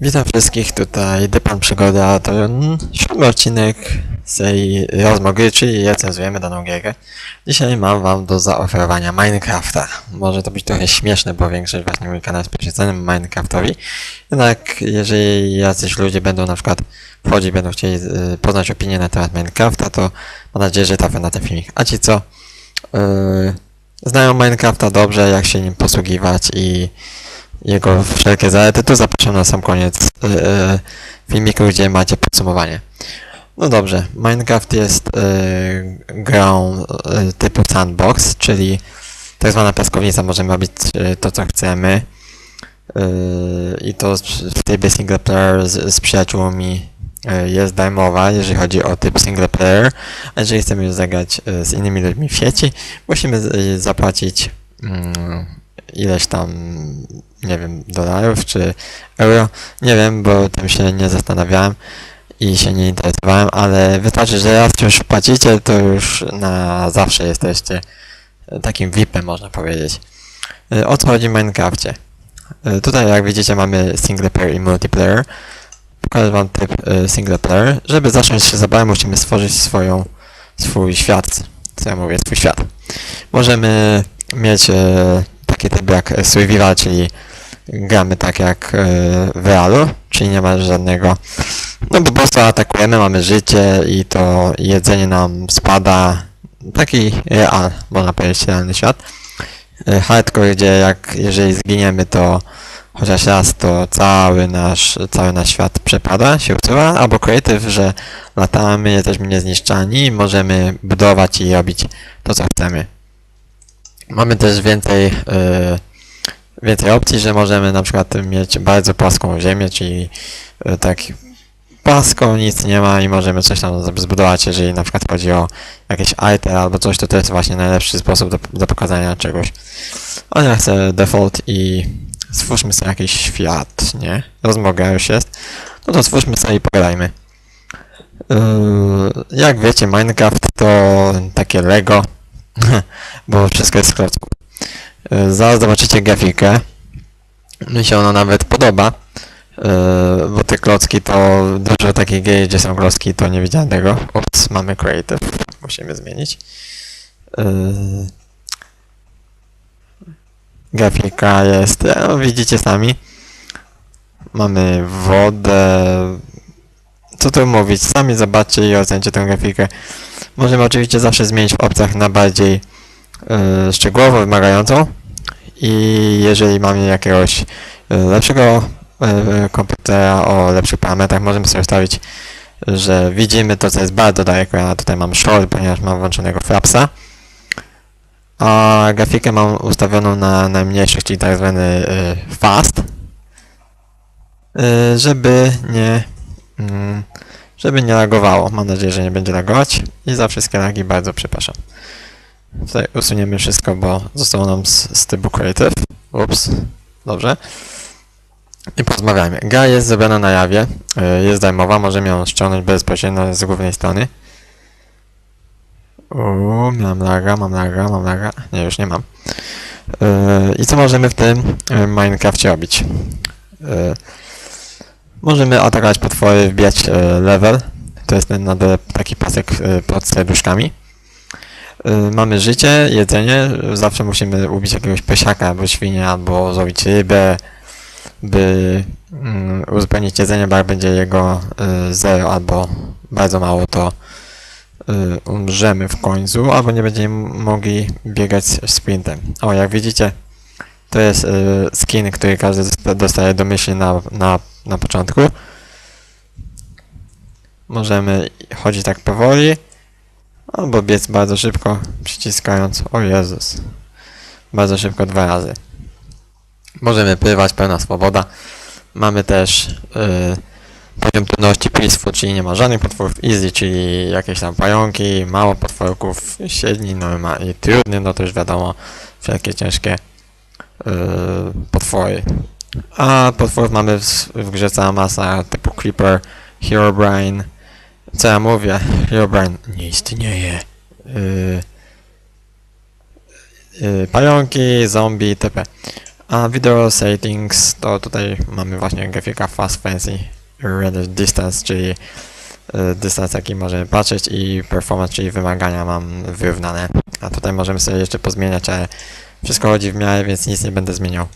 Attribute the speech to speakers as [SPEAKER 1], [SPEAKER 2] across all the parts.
[SPEAKER 1] Witam wszystkich, tutaj Dypan Przygoda, to siódmy odcinek tej rozmowy, czyli recenzujemy daną gierkę. Dzisiaj mam wam do zaoferowania Minecrafta. Może to być trochę śmieszne, bo większość właśnie mój kanał jest poświęcony Minecraftowi. Jednak jeżeli jacyś ludzie będą na przykład wchodzić, będą chcieli y, poznać opinię na temat Minecrafta, to mam nadzieję, że trafią na ten filmik. A ci co? Yy, znają Minecrafta dobrze, jak się nim posługiwać i jego wszelkie zalety, to zapraszam na sam koniec yy, filmiku, gdzie macie podsumowanie. No dobrze, Minecraft jest yy, grą yy, typu sandbox, czyli tak zwana piaskownica, możemy robić yy, to co chcemy. Yy, I to w trybie single player z, z przyjaciółmi jest darmowa, jeżeli chodzi o typ single player, a jeżeli chcemy już zagrać z innymi ludźmi w sieci, musimy zapłacić mm, ileś tam, nie wiem, dolarów czy euro, nie wiem, bo tym się nie zastanawiałem i się nie interesowałem, ale wystarczy, że raz już płacicie, to już na zawsze jesteście takim VIP-em, można powiedzieć. O co chodzi w Minecrafcie? Tutaj, jak widzicie, mamy single player i multiplayer. Pokażę wam typ y, single player. Żeby zacząć się zabawę, musimy stworzyć swoją, swój świat. Co ja mówię, swój świat. Możemy mieć takie typy jak survival, czyli gramy tak jak e, w realu, czyli nie ma żadnego... No po prostu atakujemy, mamy życie i to jedzenie nam spada. Taki real, można powiedzieć, realny świat. Hardcore, gdzie jak jeżeli zginiemy, to chociaż raz, to cały nasz, cały nasz świat przepada, się usuwa, albo creative, że latamy, jesteśmy niezniszczani i możemy budować i robić to, co chcemy. Mamy też więcej, yy, więcej opcji, że możemy na przykład mieć bardzo płaską ziemię, czyli yy, tak płasko, nic nie ma i możemy coś tam zbudować, jeżeli na przykład chodzi o jakieś item albo coś, to to jest właśnie najlepszy sposób do, do pokazania czegoś. A ja chcę default i stwórzmy sobie jakiś świat, nie? Rozmoga już jest. No to stwórzmy sobie i pogadajmy. Yy, jak wiecie, Minecraft to takie Lego, bo wszystko jest z klocków. Yy, zaraz zobaczycie grafikę. Mi się ona nawet podoba, yy, bo te klocki to dużo takich gier, gdzie są klocki, to nie widziałem tego. Ups, mamy creative, musimy zmienić. Yy, grafika jest, no, widzicie sami. Mamy wodę. Co tu mówić? Sami zobaczcie i ocencie tę grafikę. Możemy oczywiście zawsze zmienić w opcjach na bardziej yy, szczegółowo wymagającą. I jeżeli mamy jakiegoś yy, lepszego yy, komputera o lepszych parametrach, możemy sobie ustawić, że widzimy to, co jest bardzo daleko. Ja tutaj mam short, ponieważ mam włączonego frapsa. A grafikę mam ustawioną na najmniejszych, czyli tak zwany y, fast, y, żeby nie mm, żeby nie lagowało. Mam nadzieję, że nie będzie lagować i za wszystkie lagi bardzo przepraszam. Tutaj usuniemy wszystko, bo zostało nam z, z typu creative. Ups, dobrze. I porozmawiajmy. Gra jest zrobiona na jawie, y, jest darmowa, możemy ją ściągnąć bezpośrednio z głównej strony. Uuu, mam laga, mam laga, mam laga. Nie, już nie mam. Yy, I co możemy w tym yy, Minecrafcie robić? Możemy atakować potwory, wbijać yy, level. To jest ten taki pasek yy, pod serduszkami. Yy, mamy życie, jedzenie. Zawsze musimy ubić jakiegoś pesiaka, albo świnię, albo zrobić rybę, by mm, uzupełnić jedzenie, bo jak będzie jego zero albo bardzo mało, to umrzemy w końcu, albo nie będziemy mogli biegać sprintem. O, jak widzicie, to jest skin, który każdy dosta- dostaje domyślnie na, na, na początku. Możemy chodzić tak powoli, albo biec bardzo szybko, przyciskając, o Jezus, bardzo szybko dwa razy. Możemy pływać, pełna swoboda. Mamy też y, poziom trudności peaceful, czyli nie ma żadnych potworów easy, czyli jakieś tam pająki, mało potworków, średni, no ma i trudny, no to już wiadomo, wszelkie ciężkie yy, potwory. A potworów mamy w, w grze cała masa, typu Creeper, Herobrine, co ja mówię, Herobrine nie istnieje, yy, yy, pająki, zombie, itp. A video settings to tutaj mamy właśnie grafika Fast Fancy Render Distance, czyli y, dystans jaki możemy patrzeć i performance, czyli wymagania mam wyrównane. A tutaj możemy sobie jeszcze pozmieniać, ale wszystko chodzi w miarę, więc nic nie będę zmieniał.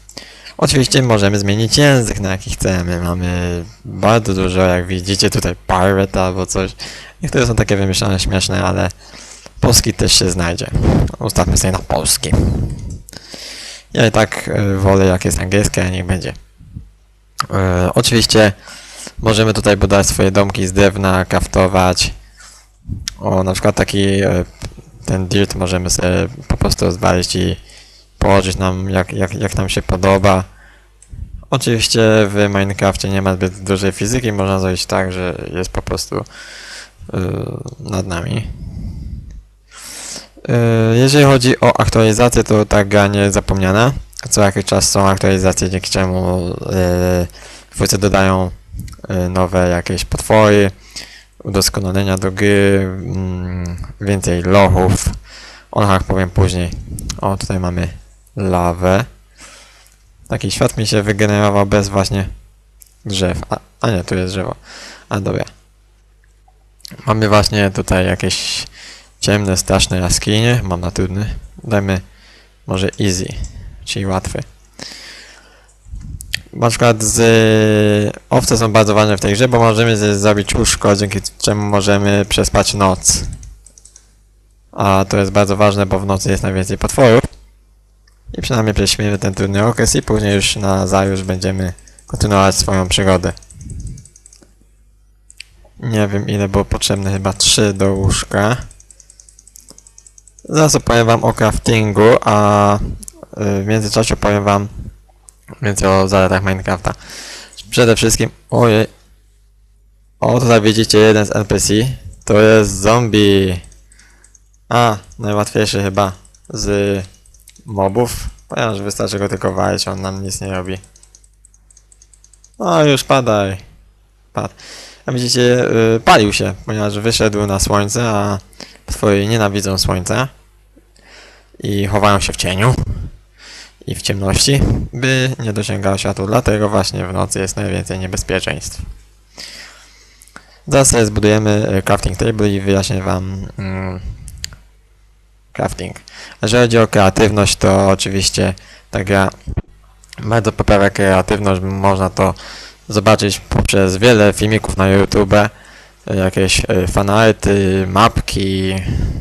[SPEAKER 1] Oczywiście możemy zmienić język na jaki chcemy. Mamy bardzo dużo, jak widzicie tutaj pirate albo coś. Niektóre są takie wymyślone, śmieszne, ale polski też się znajdzie. Ustawmy sobie na polski. Ja i tak y, wolę jak jest angielskie, a niech będzie. E, oczywiście możemy tutaj budować swoje domki z drewna, kraftować. O, na przykład taki e, ten dirt możemy sobie po prostu rozwalić i położyć nam jak, jak, jak nam się podoba. Oczywiście w Minecrafcie nie ma zbyt dużej fizyki, można zrobić tak, że jest po prostu yy, nad nami. Yy, jeżeli chodzi o aktualizację, to ta gra nie jest zapomniana. Co jakiś czas są aktualizacje, dzięki czemu yy, twórcy dodają yy, nowe jakieś potwory, udoskonalenia do gry, mm, więcej lochów. O lochach powiem później. O, tutaj mamy lawę. Taki świat mi się wygenerował bez właśnie drzew. A, a nie, tu jest drzewo. A dobra. Mamy właśnie tutaj jakieś ciemne, straszne jaskinie. Mam na trudny. Dajmy może easy, czyli łatwy. Na przykład z owce są bardzo ważne w tej grze, bo możemy z- zrobić łóżko, dzięki czemu możemy przespać noc. A to jest bardzo ważne, bo w nocy jest najwięcej potworów. I przynajmniej prześpimy ten trudny okres i później już na zajutrz będziemy kontynuować swoją przygodę. Nie wiem ile było potrzebne, chyba 3 do łóżka. Zaraz opowiem wam o craftingu, a y, w międzyczasie opowiem wam więcej o zaletach Minecrafta. Przede wszystkim, ojej. O, tutaj widzicie jeden z NPC. To jest zombie. A, najłatwiejszy chyba z mobów, ponieważ wystarczy go tylko walić, on nam nic nie robi. O, już padaj. Padł. A widzicie, y, palił się, ponieważ wyszedł na słońce, a potwory nienawidzą słońca i chowają się w cieniu i w ciemności, by nie dosięgało światła, dlatego właśnie w nocy jest najwięcej niebezpieczeństw. Zaraz sobie zbudujemy y, crafting table i wyjaśnię wam mm, crafting. Jeżeli chodzi o kreatywność, to oczywiście ta gra bardzo poprawia kreatywność, można to zobaczyć poprzez wiele filmików na YouTube, jakieś e, fanarty, mapki,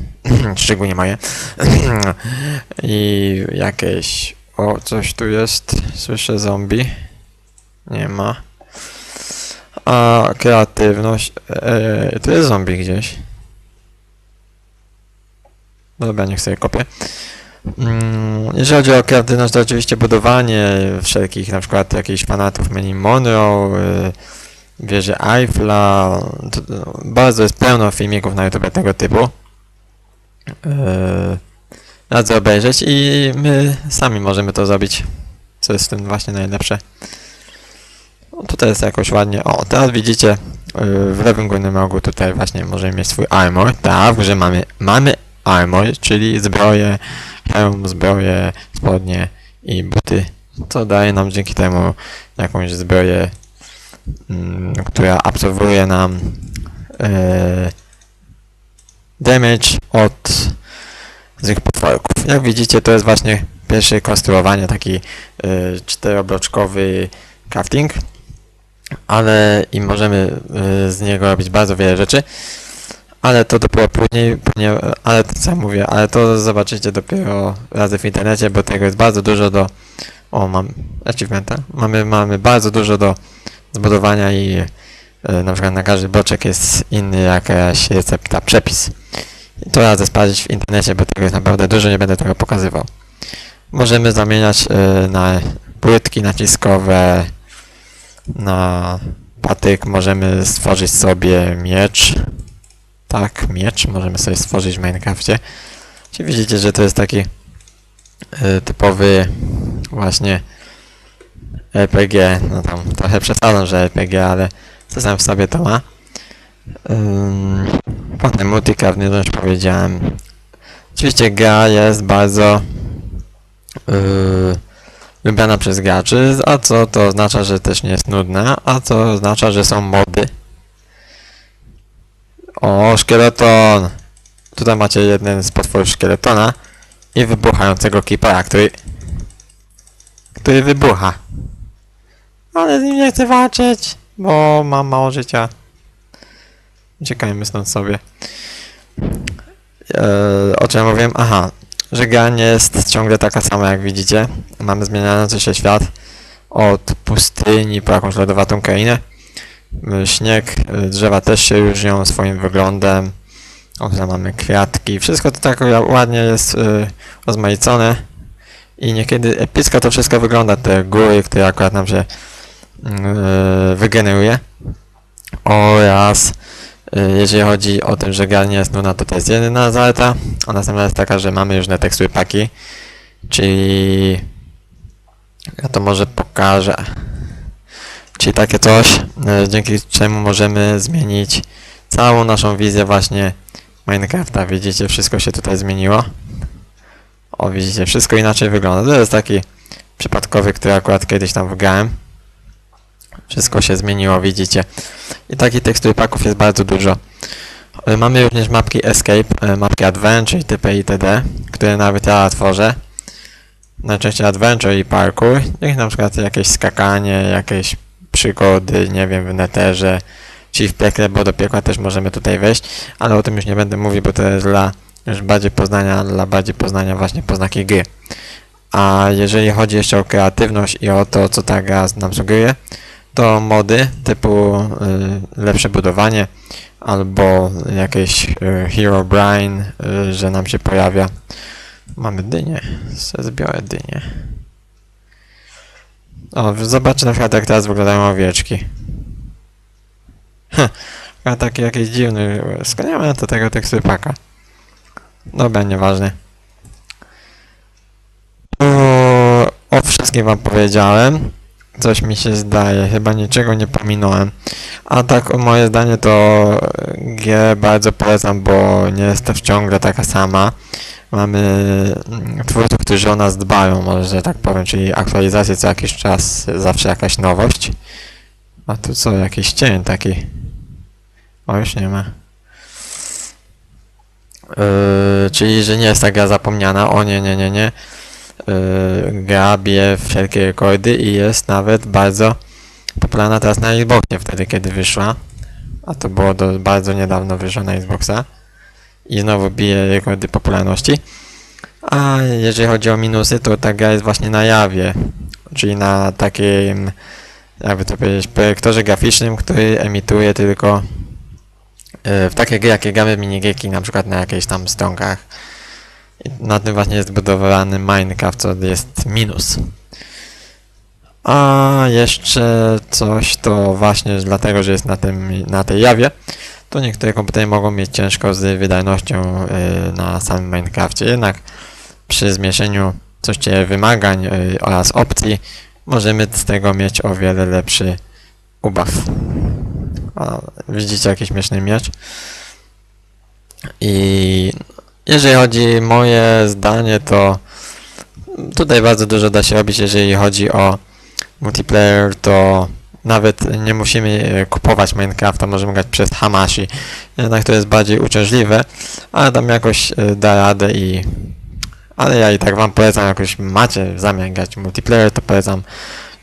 [SPEAKER 1] szczególnie moje, i jakieś... O, coś tu jest, słyszę zombie, nie ma. A kreatywność, e, tu jest zombie gdzieś. Dobra, niech sobie kopię. Mm, Jeżeli chodzi o kreatywność, to oczywiście budowanie wszelkich, na przykład jakichś fanatów menu Monroe, y, wieży Eiffla, bardzo jest pełno filmików na YouTube tego typu. Yy, Radzę obejrzeć i my sami możemy to zrobić, co jest w tym właśnie najlepsze. No, tutaj jest jakoś ładnie. O, teraz widzicie yy, w lewym górnym rogu tutaj właśnie możemy mieć swój armor. Tak, w grze mamy, mamy armor, czyli zbroję, hełm, zbroję, spodnie i buty, co daje nam dzięki temu jakąś zbroję, mm, która absorbuje nam e, damage od złych potworków. Jak widzicie, to jest właśnie pierwsze konstruowanie, taki e, czterobloczkowy crafting, ale i możemy e, z niego robić bardzo wiele rzeczy. Ale to dopiero później, ale to co ja mówię, ale to zobaczycie dopiero razy w internecie, bo tego jest bardzo dużo do... O, mam achievementa. Mamy, mamy bardzo dużo do zbudowania i e, na przykład na każdy bloczek jest inny jakaś recepta, przepis. I to radzę sprawdzić w internecie, bo tego jest naprawdę dużo, nie będę tego pokazywał. Możemy zamieniać e, na płytki naciskowe, na patyk, możemy stworzyć sobie miecz, tak, miecz możemy sobie stworzyć w Minecrafcie. Czyli widzicie, że to jest taki y, typowy właśnie RPG, no tam trochę przesadzam, że RPG, ale co sam w sobie to ma. Ym, potem multicraft, już powiedziałem. Oczywiście gra jest bardzo yy, lubiana przez graczy, a co to oznacza, że też nie jest nudna, a co oznacza, że są mody. O, szkieleton! Tutaj macie jeden z potworów szkieletona i wybuchającego keepera, który... który wybucha. Ale z nim nie chcę walczyć, bo mam mało życia. Uciekajmy stąd sobie. Eee, o czym ja mówiłem? Aha, że gra nie jest ciągle taka sama jak widzicie. Mamy zmieniający się świat od pustyni po jakąś lodowatą krainę. Y, Śnieg, y, drzewa też się różnią swoim wyglądem. O, tutaj mamy kwiatki. Wszystko to tak ładnie jest y, rozmaicone. I niekiedy epicko to wszystko wygląda. Te góry, które akurat nam się y, wygeneruje. Oraz jeżeli chodzi o to, że gra nie jest nudna, to to jest jedyna zaleta. A następna jest taka, że mamy różne tekstury paki. Czyli... Ja to może pokażę. Czyli takie coś, e, dzięki czemu możemy zmienić całą naszą wizję właśnie Minecrafta. Widzicie, wszystko się tutaj zmieniło. O, widzicie, wszystko inaczej wygląda. To jest taki przypadkowy, który akurat kiedyś tam wygrałem. Wszystko się zmieniło, widzicie. I takich tekstur paków jest bardzo dużo. E, Mamy również mapki Escape, e, mapki Adventure itp. itd., które nawet ja tworzę. Najczęściej Adventure i Parkour, jak na przykład jakieś skakanie, jakieś przygody, nie wiem, w neterze, czyli w piekle, bo do piekła też możemy tutaj wejść, ale o tym już nie będę mówił, bo to jest dla już bardziej poznania, dla bardziej poznania właśnie poznaki gry. A jeżeli chodzi jeszcze o kreatywność i o to, co ta gra nam sugeruje, to mody typu y, lepsze budowanie albo jakieś y, Hero Brain, y, że nam się pojawia. Mamy dynię, zbiorę dynię. O, zobaczcie na przykład jak teraz wyglądają owieczki. Heh, a taki jakiś dziwny, skąd ja mam do tego tekstu paka? Dobra, nieważne. O, wszystkim wam powiedziałem. Coś mi się zdaje, chyba niczego nie pominąłem. A tak moje zdanie to G bardzo polecam, bo nie jest to ciągle taka sama. Mamy mm, twórców, którzy o nas dbają, może że tak powiem, czyli aktualizacje co jakiś czas, zawsze jakaś nowość. A tu co, jakiś cień taki. O, już nie ma. Yy, czyli, że nie jest ta gra zapomniana. O nie, nie, nie, nie. Yy, gra bije wszelkie rekordy i jest nawet bardzo popularna teraz na Xboxie wtedy, kiedy wyszła. A to było do, bardzo niedawno wyszła na Xboxa. I znowu bije rekordy popularności. A jeżeli chodzi o minusy, to ta gra jest właśnie na jawie. Czyli na takim, jakby to powiedzieć, projektorze graficznym, który emituje tylko e, w takie gry, jakie gramy minigierki, na przykład na jakichś tam stronkach. Na tym właśnie jest budowany Minecraft, co jest minus. A jeszcze coś, to właśnie dlatego, że jest na, tym, na tej jawie, to niektóre komputery mogą mieć ciężko z wydajnością y, na samym Minecrafcie. Jednak przy zmieszeniu coś wymagań y, oraz opcji możemy z tego mieć o wiele lepszy ubaw. O, widzicie jakiś śmieszny miecz? I jeżeli chodzi moje zdanie, to tutaj bardzo dużo da się robić, jeżeli chodzi o multiplayer, to nawet nie musimy e, kupować Minecrafta, możemy grać przez Hamashi. Jednak to jest bardziej uciążliwe, ale tam jakoś e, da radę i... Ale ja i tak wam polecam, jakoś macie w zamian grać multiplayer, to polecam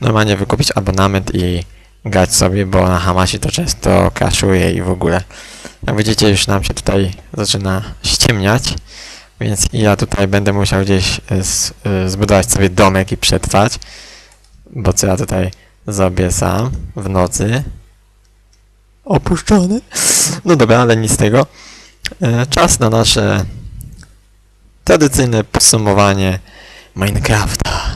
[SPEAKER 1] normalnie wykupić abonament i grać sobie, bo na Hamashi to często crashuje i w ogóle. Jak widzicie, już nam się tutaj zaczyna ściemniać, więc ja tutaj będę musiał gdzieś e, zbudować sobie domek i przetrwać, bo co ja tutaj zrobię sam w nocy. Opuszczony. No dobra, ale nic z tego. E, Czas na nasze tradycyjne podsumowanie Minecrafta.